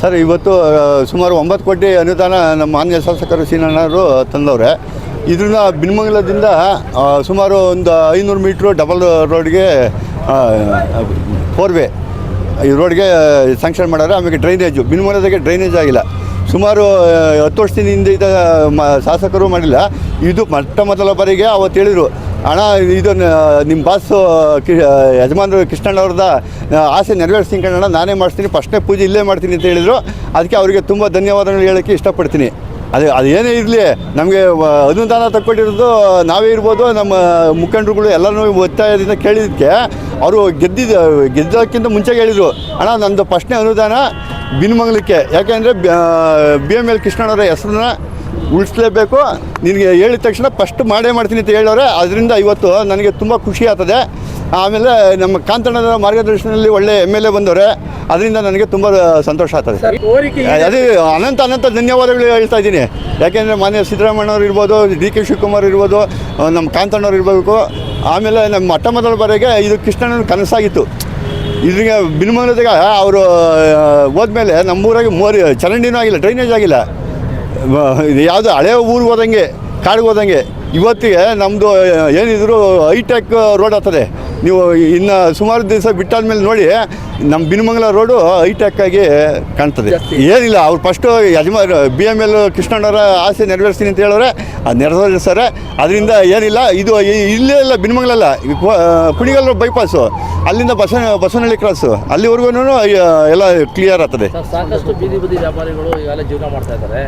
Sir, ಇವತ್ತು ಸುಮಾರು ಒಂಬತ್ತು ಕೋಟಿ ಅನುದಾನ ನಮ್ಮ ಮಾನ್ಯ ಶಾಸಕರು ಸೀನಣ್ಣವರು ತಂದವ್ರೆ. ಇದರಿಂದ ಬಿನ್ಮಂಗಲದಿಂದ ಸುಮಾರು ಒಂದು ಐನೂರು ಮೀಟ್ರು ಡಬಲ್ ರೋಡ್ಗೆ ಫೋರ್ ವೇ, ಈ ರೋಡ್ಗೆ ಸ್ಯಾಂಕ್ಷನ್ ಮಾಡಿದ್ರೆ ಆಮೇಲೆ ಡ್ರೈನೇಜು ಬಿನ್ಮಂಗಲದಾಗೆ ಡ್ರೈನೇಜ್ ಆಗಿಲ್ಲ. ಸುಮಾರು ಹತ್ತು ವರ್ಷದಿಂದ ಇದ್ದ, ಮ, ಶಾಸಕರು ಮಾಡಿಲ್ಲ. ಇದು ಮೊಟ್ಟ ಮೊದಲ ಬಾರಿಗೆ ಅವತ್ತು ಹೇಳಿದರು. ಹಣ ಇದು ನಿಮ್ಮ ಬಾಸು ಕಿ ಯಜಮಾನರು ಕೃಷ್ಣಣ್ಣವ್ರದ ಆಸೆ ನೆರವೇರಿಸ್ತೀನಿ ಕಣ್ಣಣ್ಣ ನಾನೇ ಮಾಡ್ತೀನಿ ಫಸ್ಟ್ನೇ ಪೂಜೆ ಇಲ್ಲೇ ಮಾಡ್ತೀನಿ ಅಂತ ಹೇಳಿದರು. ಅದಕ್ಕೆ ಅವರಿಗೆ ತುಂಬ ಧನ್ಯವಾದಗಳು ಹೇಳೋಕ್ಕೆ ಇಷ್ಟಪಡ್ತೀನಿ. ಅದು ಅದು ಏನೇ ಇರಲಿ, ನಮಗೆ ಅನುದಾನ ತಕ್ಕೊಂಡಿರೋದು ನಾವೇ ಇರ್ಬೋದು, ನಮ್ಮ ಮುಖಂಡರುಗಳು ಎಲ್ಲರೂ ಒತ್ತಾಯದಿಂದ ಕೇಳಿದ್ದಕ್ಕೆ ಅವರು ಗೆದ್ದಿದ್ದ ಗೆದ್ದಕ್ಕಿಂತ ಮುಂಚೆ ಹೇಳಿದರು, ಅಣ್ಣ, ನಂದು ಫಸ್ಟ್ನೇ ಅನುದಾನ, ಬಿನ್ಮಂಗ್ಲಕ್ಕೆ. ಯಾಕೆಂದರೆ ಬಿ ಎಂ ಎಲ್ ಕೃಷ್ಣಣ್ಣವರ ಹೆಸರನ್ನ ಉಳಿಸ್ಲೇಬೇಕು. ನಿನಗೆ ಹೇಳಿದ ತಕ್ಷಣ ಫಸ್ಟ್ ಮಾಡೇ ಮಾಡ್ತೀನಿ ಅಂತ ಹೇಳೋರೆ. ಅದರಿಂದ ಇವತ್ತು ನನಗೆ ತುಂಬ ಖುಷಿ ಆಗ್ತದೆ. ಆಮೇಲೆ ನಮ್ಮ ಕಾಂತಣ್ಣದ ಮಾರ್ಗದರ್ಶನದಲ್ಲಿ ಒಳ್ಳೆ ಎಂ ಎಲ್ ಎ ಬಂದವರೆ. ಅದರಿಂದ ನನಗೆ ತುಂಬ ಸಂತೋಷ ಆಗ್ತದೆ. ಸರ್ ಅದೇ ಅನಂತ ಅನಂತ ಧನ್ಯವಾದಗಳು ಹೇಳ್ತಾ ಇದ್ದೀನಿ. ಯಾಕೆಂದರೆ ಮಾನ್ಯ ಸಿದ್ದರಾಮಯ್ಯವ್ರು ಇರ್ಬೋದು ಡಿ ಕೆ ಶಿವಕುಮಾರ್ ಇರ್ಬೋದು ನಮ್ಮ ಕಾಂತಣ್ಣವ್ರು ಇರಬೇಕು. ಆಮೇಲೆ ನಮ್ಮ ಮೊಟ್ಟ ಮೊದಲ ಬಾರಿಗೆ ಇದು ಕೃಷ್ಣನ ಕನಸಾಗಿತ್ತು. ಇದ್ರಿಗೆ ಬಿನ್ಮೂಲದಾಗ ಅವರು ಹೋದ್ಮೇಲೆ ನಮ್ಮೂರಾಗೆ ಮೋರಿ ಚರಂಡಿನೂ ಆಗಿಲ್ಲ ಡ್ರೈನೇಜ್ ಆಗಿಲ್ಲ. ಇದು ಯಾವುದು ಹಳೆ ಊರಿಗೆ ಹೋದಂಗೆ ಕಾಡಿಗೆ ಹೋದಂಗೆ. ಇವತ್ತಿಗೆ ನಮ್ಮದು ಏನಿದ್ರು ಹೈಟೆಕ್ ರೋಡ್ ಆಗ್ತದೆ ನೀವು ಇನ್ನು ಸುಮಾರು ದಿವಸ ಬಿಟ್ಟಾದ್ಮೇಲೆ ನೋಡಿ ನಮ್ಮ ಬಿನ್ಮಂಗಲ ರೋಡು ಹೈಟೆಕ್ ಆಗಿ ಕಾಣ್ತದೆ. ಏನಿಲ್ಲ ಅವ್ರು ಫಸ್ಟು ಯಜಮಾ ಬಿ ಎಂ ಎಲ್ ಕೃಷ್ಣಣ್ಣವರ ಆಸೆ ನೆರವೇರಿಸ್ತೀನಿ ಅಂತ ಹೇಳಿದ್ರೆ ಅದು ನೆರವೇರಿಸ್ತಾರೆ. ಅದರಿಂದ ಏನಿಲ್ಲ ಇದು ಇಲ್ಲೇ ಇಲ್ಲ ಬಿನ್ಮಂಗಲಲ್ಲ ಕುಣಿಗಲ್ ಬೈಪಾಸು ಅಲ್ಲಿಂದ ಬಸವ ಬಸವನಹಳ್ಳಿ ಕ್ರಾಸು ಅಲ್ಲಿವರೆಗೂ ಎಲ್ಲ ಕ್ಲಿಯರ್ ಆಗ್ತದೆ. ಸಾಕಷ್ಟು ಬೀದಿ ಬದಿ ವ್ಯಾಪಾರಿಗಳು ಇವೆಲ್ಲ ಜೀವನ ಮಾಡ್ತಾ ಇದ್ದಾರೆ.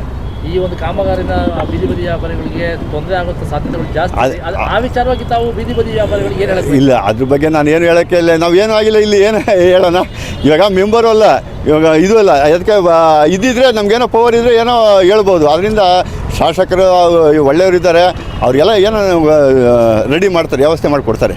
ಈ ಒಂದು ಕಾಮಗಾರಿನ ಬೀದಿ ಬದಿ ವ್ಯಾಪಾರಿಗಳಿಗೆ ತೊಂದರೆ ಆಗುತ್ತೆ ಸಾಧ್ಯತೆಗಳು ಜಾಸ್ತಿ ಆ ವಿಚಾರವಾಗಿ ತಾವು ಬೀದಿ ಬದಿ ವ್ಯಾಪಾರಿಗಳಿಗೆ ಏನು ಹೇಳಿ ಇಲ್ಲ ಅದ್ರ ಬಗ್ಗೆ ನಾನು ಏನು ಹೇಳೋಕ್ಕೆ ಇಲ್ಲ. ನಾವು ಏನೂ ಆಗಿಲ್ಲ ಇಲ್ಲಿ ಏನು ಹೇಳೋಣ? ಇವಾಗ ಮೆಂಬರು ಅಲ್ಲ ಇವಾಗ ಇದು ಅಲ್ಲ ಅದಕ್ಕೆ ಇದ್ದಿದ್ರೆ ನಮಗೇನೋ ಪವರ್ ಇದ್ದರೆ ಏನೋ ಹೇಳ್ಬೋದು. ಅದರಿಂದ ಶಾಸಕರು ಒಳ್ಳೆಯವರು ಇದ್ದಾರೆ ಅವರಿಗೆಲ್ಲ ಏನೋ ರೆಡಿ ಮಾಡ್ತಾರೆ ವ್ಯವಸ್ಥೆ ಮಾಡಿಕೊಡ್ತಾರೆ.